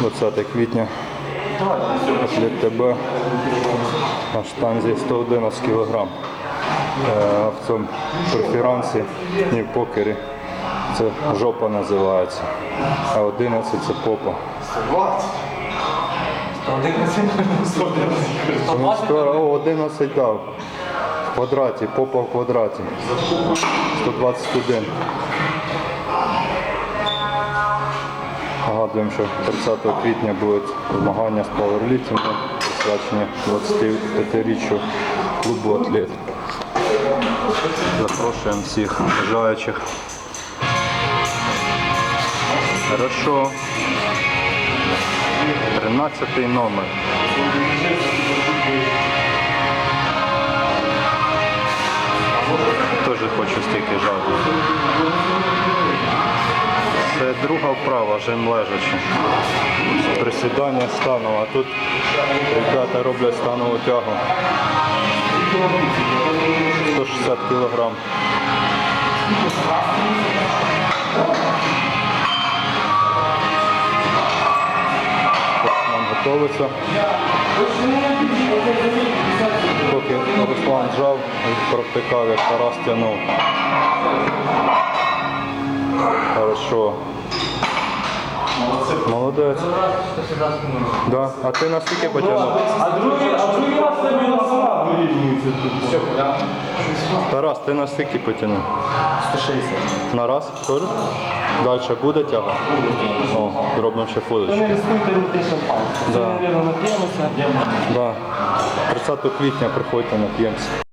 20 квітня. ТБ на штанзі 111 кг. В цьому преферансі і в покері це жопа називається, а 11 це попа. Тому скоро, о, 11 дав. В квадраті, попа в квадраті. 121. Нагадуємо, що 30 квітня будуть змагання з пауерліфтингу, присвячені 25-річчю клубу атлет. Запрошуємо всіх бажаючих. Хорошо. 13 номер. Теж хочу стільки жати. Друга вправа, жим лежачи. Присідання стану, а тут ребята роблять станову тягу. 160 кг. Нам готовиться. Поки Руслан жав, провтикав, як Тарас тягнув. Хорошо. Молодець. Да. А ти наскільки потягнув? А другий, а другий раз тобі на сама вирівнюється тут. Тарас, ти наскільки потягнув? 160. На раз? Теж? Далі буде тяга? О, зробимо ще фоточку. не рискуйте лити шампанське. Це, Да. мабуть, нап'ємося. Да. 30 квітня приходьте нап'ємося.